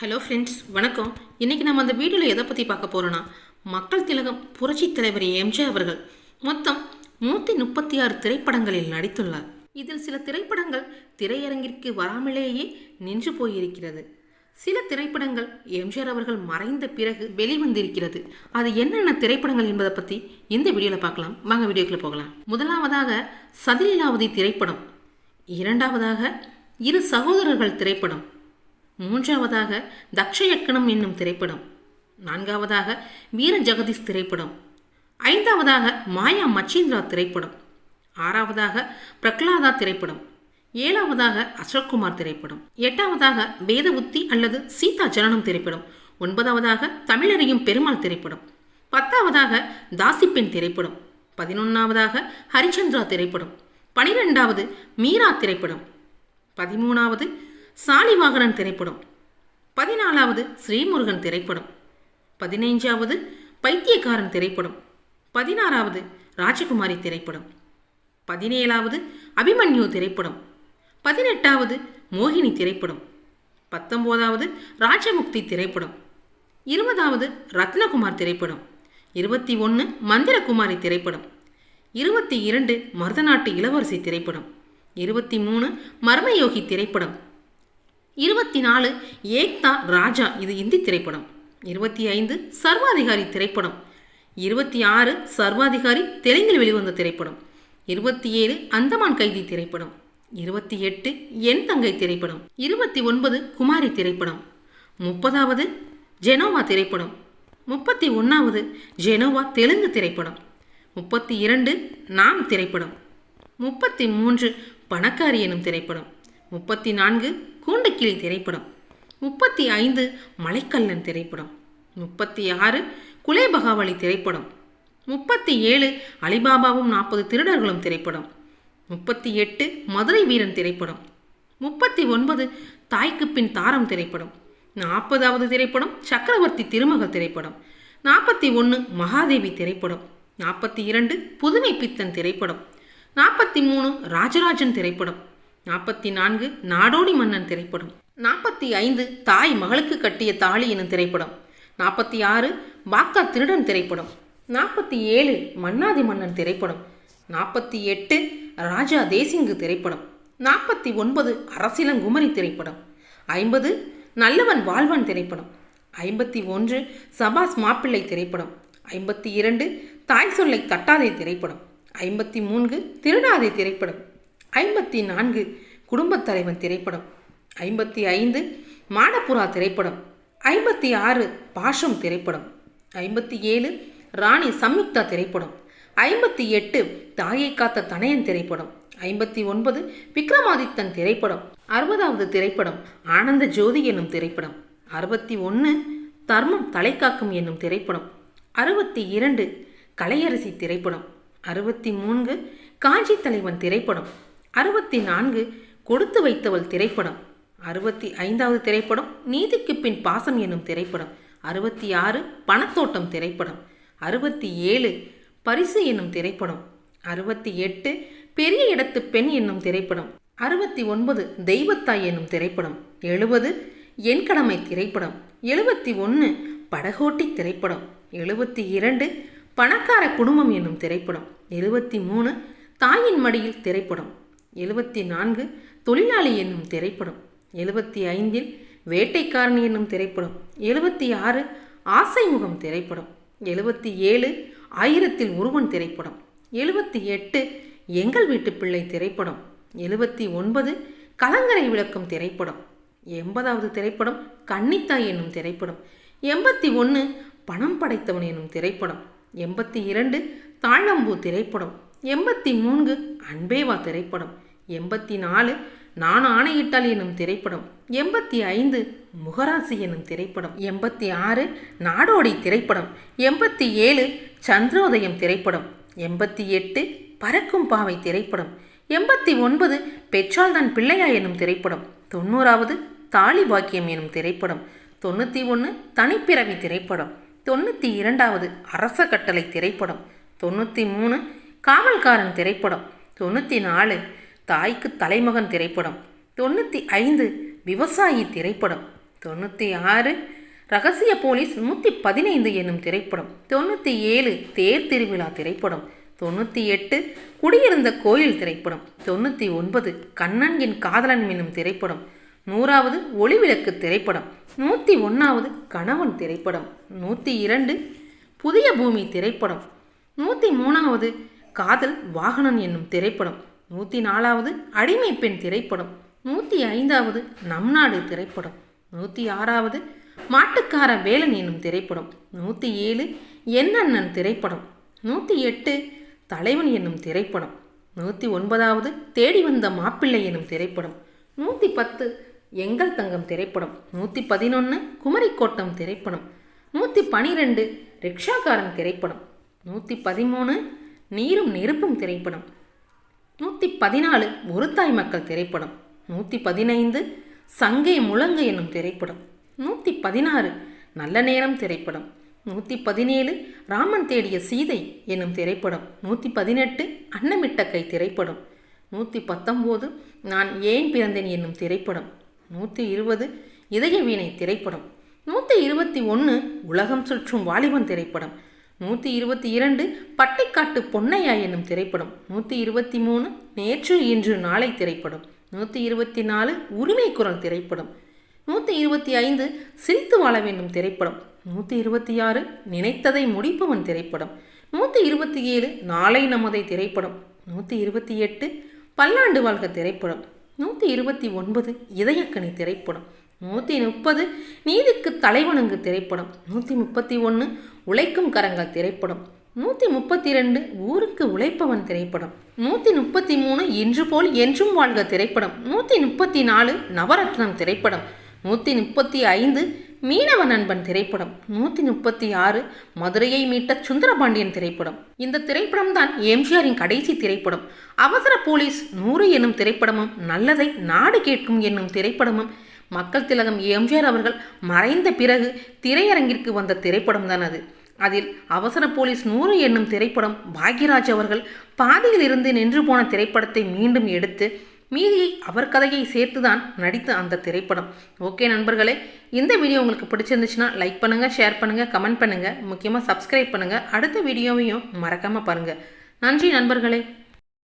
Hello friends வணக்கம். இன்றைக்கி நம்ம அந்த வீடியோவில் எதை பற்றி பார்க்க போகிறோன்னா மக்கள் திலகம் புரட்சித் தலைவர் எம்ஜிஆர் அவர்கள் மொத்தம் நூற்றி முப்பத்தி ஆறு திரைப்படங்களில் நடித்துள்ளார். இதில் சில திரைப்படங்கள் திரையரங்கிற்கு வராமலேயே நின்று போயிருக்கிறது. சில திரைப்படங்கள் எம்ஜிஆர் அவர்கள் மறைந்த பிறகு வெளிவந்திருக்கிறது. அது என்னென்ன திரைப்படங்கள் என்பதை பற்றி இந்த வீடியோவில் பார்க்கலாம். வாங்க வீடியோக்குள்ள போகலாம். முதலாவதாக சதிலீலாவதி திரைப்படம். இரண்டாவதாக இரு சகோதரர்கள் திரைப்படம். மூன்றாவதாக தக்ஷயக்கணம் என்னும் திரைப்படம். நான்காவதாக வீர ஜெகதீஷ் திரைப்படம். ஐந்தாவதாக மாயா மச்சேந்திரா திரைப்படம். ஆறாவதாக பிரகலாதா திரைப்படம். ஏழாவதாக அசோக்குமார் திரைப்படம். எட்டாவதாக வேதபுத்தி அல்லது சீதா ஜனனம் திரைப்படம். ஒன்பதாவதாக தமிழறியும் பெருமாள் திரைப்படம். பத்தாவதாக தாசிப்பெண் திரைப்படம். பதினொன்றாவதாக ஹரிச்சந்திரா திரைப்படம். பனிரெண்டாவது மீரா திரைப்படம். பதிமூணாவது சாலிவாகனன் திரைப்படம். பதினாலாவது ஸ்ரீமுருகன் திரைப்படம். பதினைஞ்சாவது பைத்தியக்காரன் திரைப்படம். பதினாறாவது ராஜகுமாரி திரைப்படம். பதினேழாவது அபிமன்யு திரைப்படம். பதினெட்டாவது மோகினி திரைப்படம். பத்தொம்போதாவது ராஜமுக்தி திரைப்படம். இருபதாவது ரத்னகுமார் திரைப்படம். இருபத்தி ஒன்று மந்திரகுமாரி திரைப்படம். இருபத்தி இரண்டு மருதநாட்டு இளவரசி திரைப்படம். இருபத்தி மூணு மர்மயோகி திரைப்படம். இருபத்தி நாலு ஏக்தா ராஜா இது இந்தி திரைப்படம். இருபத்தி ஐந்து சர்வாதிகாரி திரைப்படம். இருபத்தி ஆறு சர்வாதிகாரி தெலுங்கில் வெளிவந்த திரைப்படம். இருபத்தி ஏழு அந்தமான் கைதி திரைப்படம். இருபத்தி எட்டு என் தங்கை திரைப்படம். இருபத்தி ஒன்பது குமாரி திரைப்படம். முப்பதாவது ஜெனோவா திரைப்படம். முப்பத்தி ஒன்றாவது ஜெனோவா தெலுங்கு திரைப்படம். முப்பத்தி இரண்டு நாம் திரைப்படம். முப்பத்தி மூன்று பணக்காரி எனும் திரைப்படம். முப்பத்தி நான்கு கூண்டுக்கிளி திரைப்படம். முப்பத்தி ஐந்து மலைக்கல்லன் திரைப்படம். முப்பத்தி ஆறு குலேபகாவளி திரைப்படம். முப்பத்தி ஏழு அலிபாபாவும் நாற்பது திருடர்களும் திரைப்படம். முப்பத்தி எட்டு மதுரை வீரன் திரைப்படம். முப்பத்தி ஒன்பது தாய்க்கு பின் தாரம் திரைப்படம். நாற்பதாவது திரைப்படம் சக்கரவர்த்தி திருமகள் திரைப்படம். நாற்பத்தி ஒன்று மகாதேவி திரைப்படம். நாற்பத்தி இரண்டு புதுமை பித்தன் திரைப்படம். நாற்பத்தி மூணு ராஜராஜன் திரைப்படம். நாற்பத்தி நான்கு நாடோடி மன்னன் திரைப்படம். நாற்பத்தி ஐந்து தாய் மகளுக்கு கட்டிய தாலி எனும் திரைப்படம். நாற்பத்தி ஆறு பாக்தா திருடன் திரைப்படம். நாற்பத்தி ஏழு மன்னாதி மன்னன் திரைப்படம். நாற்பத்தி எட்டு ராஜா தேசிங்கு திரைப்படம். நாற்பத்தி ஒன்பது அரசிலங்குமரி திரைப்படம். ஐம்பது நல்லவன் வாழ்வன் திரைப்படம். ஐம்பத்தி ஒன்று சபாஸ் மாப்பிள்ளை திரைப்படம். ஐம்பத்தி இரண்டு தாய் சொல்லை தட்டாதே திரைப்படம். ஐம்பத்தி மூன்று திருடாதே திரைப்படம். ஐம்பத்தி நான்கு குடும்பத் தலைவன் திரைப்படம் ஐம்பத்தி ஐந்து மாடப்புறா திரைப்படம் ஐம்பத்தி ஆறு பாஷம் திரைப்படம் ஐம்பத்தி ஏழு ராணி சம்யுக்தா திரைப்படம் ஐம்பத்தி எட்டு தாயை காத்த தனையன் திரைப்படம் ஐம்பத்தி ஒன்பது விக்ரமாதித்தன் திரைப்படம் அறுபதாவது திரைப்படம் ஆனந்த ஜோதி என்னும் திரைப்படம் அறுபத்தி ஒன்று தர்மம் தலைக்காக்கும் என்னும் திரைப்படம் அறுபத்தி இரண்டு கலையரசி திரைப்படம் அறுபத்தி மூன்று காஞ்சி தலைவன் திரைப்படம் அறுபத்தி நான்கு கொடுத்து வைத்தவள் திரைப்படம். அறுபத்தி ஐந்தாவது திரைப்படம் நீதிக்கு பின் பாசம் என்னும் திரைப்படம். அறுபத்தி ஆறு பணத்தோட்டம் திரைப்படம். அறுபத்தி ஏழு பரிசு என்னும் திரைப்படம். அறுபத்தி எட்டு பெரிய இடத்து பெண் என்னும் திரைப்படம். அறுபத்தி ஒன்பது தெய்வத்தாய் என்னும் திரைப்படம். எழுபது என் கடமை திரைப்படம். எழுபத்தி ஒன்று படகோட்டி திரைப்படம். எழுபத்தி இரண்டு பணக்கார குடும்பம் என்னும் திரைப்படம். எழுபத்தி மூணு தாயின் மடியில் திரைப்படம். எழுபத்தி நான்கு தொழிலாளி என்னும் திரைப்படம். எழுபத்தி ஐந்தில் வேட்டைக்காரன் என்னும் திரைப்படம். எழுபத்தி ஆறு ஆசைமுகம் திரைப்படம். எழுபத்தி ஏழு ஆயிரத்தில் ஒருவன் திரைப்படம். எழுபத்தி எட்டு எங்கள் வீட்டு பிள்ளை திரைப்படம். எழுபத்தி ஒன்பது கலங்கரை விளக்கம் திரைப்படம். எண்பதாவது திரைப்படம் கன்னித்தாய் என்னும் திரைப்படம். எண்பத்தி ஒன்று பணம் படைத்தவன் என்னும் திரைப்படம். எண்பத்தி இரண்டு தாழம்பூ திரைப்படம். எண்பத்தி மூன்று அன்பேவா திரைப்படம். எண்பத்தி நாலு நான் ஆணையிட்டால் என்னும் திரைப்படம். எண்பத்தி ஐந்து முகராசி என்னும் திரைப்படம். எண்பத்தி ஆறு நாடோடி திரைப்படம். எண்பத்தி ஏழு சந்திரோதயம் திரைப்படம். எண்பத்தி எட்டு பறக்கும் பாவை திரைப்படம். எண்பத்தி ஒன்பது பெற்றால் தான் பிள்ளையா என்னும் திரைப்படம். தொண்ணூறாவது தாலி பாக்கியம் எனும் திரைப்படம். தொண்ணூற்றி ஒன்று தனிப்பிறவி திரைப்படம். தொண்ணூற்றி இரண்டாவது அரச கட்டளை திரைப்படம். தொண்ணூற்றி மூணு காவல்காரன் திரைப்படம். தொண்ணூற்றி நாலு தாய்க்கு தலைமகன் திரைப்படம். தொண்ணூற்றி ஐந்து விவசாயி திரைப்படம். தொண்ணூற்றி ஆறு ரகசிய போலீஸ் நூற்றி பதினைந்து என்னும் திரைப்படம். தொண்ணூற்றி ஏழு தேர் திருவிழா திரைப்படம். தொண்ணூற்றி எட்டு குடியிருந்த கோயில் திரைப்படம். தொண்ணூற்றி ஒன்பது கண்ணன் என் காதலன் என்னும் திரைப்படம். நூறாவது ஒளிவிளக்கு திரைப்படம். நூற்றி ஒன்றாவது கணவன் திரைப்படம். நூற்றி இரண்டு புதிய பூமி திரைப்படம். நூற்றி மூணாவது காதல் வாகனன் என்னும் திரைப்படம். நூற்றி நாலாவது அடிமை பெண் திரைப்படம் நூற்றி ஐந்தாவது நம் நாடு திரைப்படம் நூற்றி ஆறாவது மாட்டுக்கார வேலன் என்னும் திரைப்படம் நூற்றி ஏழு என்னண்ணன் திரைப்படம் நூற்றி எட்டு தலைவன் என்னும் திரைப்படம் நூற்றி ஒன்பதாவது தேடி வந்த மாப்பிள்ளை என்னும் திரைப்படம் நூற்றி பத்து எங்கள் தங்கம் திரைப்படம் நூற்றி பதினொன்று குமரிக்கோட்டம் திரைப்படம் நூற்றி பனிரெண்டு ரிக்ஷாக்காரன் திரைப்படம் நூற்றி பதிமூணு நீரும் நெருப்பும் திரைப்படம் நூற்றி பதினாலு ஒரு தாய் மக்கள் திரைப்படம். நூற்றி பதினைந்து சங்கை முழங்கு என்னும் திரைப்படம். நூற்றி பதினாறு நல்ல நேரம் திரைப்படம். நூற்றி பதினேழு ராமன் தேடிய சீதை என்னும் திரைப்படம். நூற்றி பதினெட்டு அன்னமிட்ட கை திரைப்படம். நூற்றி பத்தொம்போது நான் ஏன் பிறந்தேன் என்னும் திரைப்படம். நூற்றி இருபது இதய வீணை திரைப்படம். நூற்றி இருபத்தி ஒன்று உலகம் சுற்றும் வாலிபன் திரைப்படம். நூற்றி இருபத்தி இரண்டு பட்டிக்காட்டு பொன்னையா என்னும் திரைப்படம் நூற்றி இருபத்தி மூணு நேற்று இன்று நாளை திரைப்படம் நூற்றி இருபத்தி நாலு உரிமை குரல் திரைப்படம் நூற்றி இருபத்தி ஐந்து சிரித்து வாழ வேண்டும் திரைப்படம் நூற்றி இருபத்தி ஆறு நினைத்ததை முடிப்பவன் திரைப்படம் நூற்றி இருபத்தி ஏழு நாளை நமதை திரைப்படம் நூற்றி இருபத்தி எட்டு பல்லாண்டு வாழ்க திரைப்படம். நூற்றி இருபத்தி ஒன்பது இதயக்கனி திரைப்படம் நூற்றி முப்பது நீதிக்கு தலைவணங்கு திரைப்படம் நூற்றி முப்பத்தி ஒன்று உழைக்கும் கரங்கள் திரைப்படம் நூற்றி முப்பத்தி ரெண்டு ஊருக்கு உழைப்பவன் திரைப்படம் நூற்றி முப்பத்தி மூணு இன்று போல் என்றும் வாழ்க திரைப்படம் நூற்றி முப்பத்தி நாலு நவரத்னம் திரைப்படம் நூற்றி முப்பத்தி ஐந்து மீனவ நண்பன் திரைப்படம் நூற்றி முப்பத்தி ஆறு மதுரையை மீட்ட சுந்தரபாண்டியன் திரைப்படம். இந்த திரைப்படம் தான் எம்ஜிஆரின் கடைசி திரைப்படம். அவசர போலீஸ் நூறு என்னும் திரைப்படமும் நல்லதை நாடு கேட்கும் என்னும் திரைப்படமும் மக்கள் திலகம் எம்ஜிஆர் அவர்கள் மறைந்த பிறகு திரையரங்கிற்கு வந்த திரைப்படம் தான் அது. அதில் அவசர போலீஸ் நூறு என்னும் திரைப்படம் பாக்யராஜ் அவர்கள் பாதியில் இருந்து நின்று போன திரைப்படத்தை மீண்டும் எடுத்து மீதியை அவர் கதையை சேர்த்து தான் நடித்த அந்த திரைப்படம். ஓகே நண்பர்களே இந்த வீடியோ உங்களுக்கு பிடிச்சிருந்துச்சுன்னா லைக் பண்ணுங்கள் ஷேர் பண்ணுங்கள் கமெண்ட் பண்ணுங்கள் முக்கியமாக சப்ஸ்கிரைப் பண்ணுங்கள் அடுத்த வீடியோவையும் மறக்காமல் பாருங்கள் நன்றி நண்பர்களே.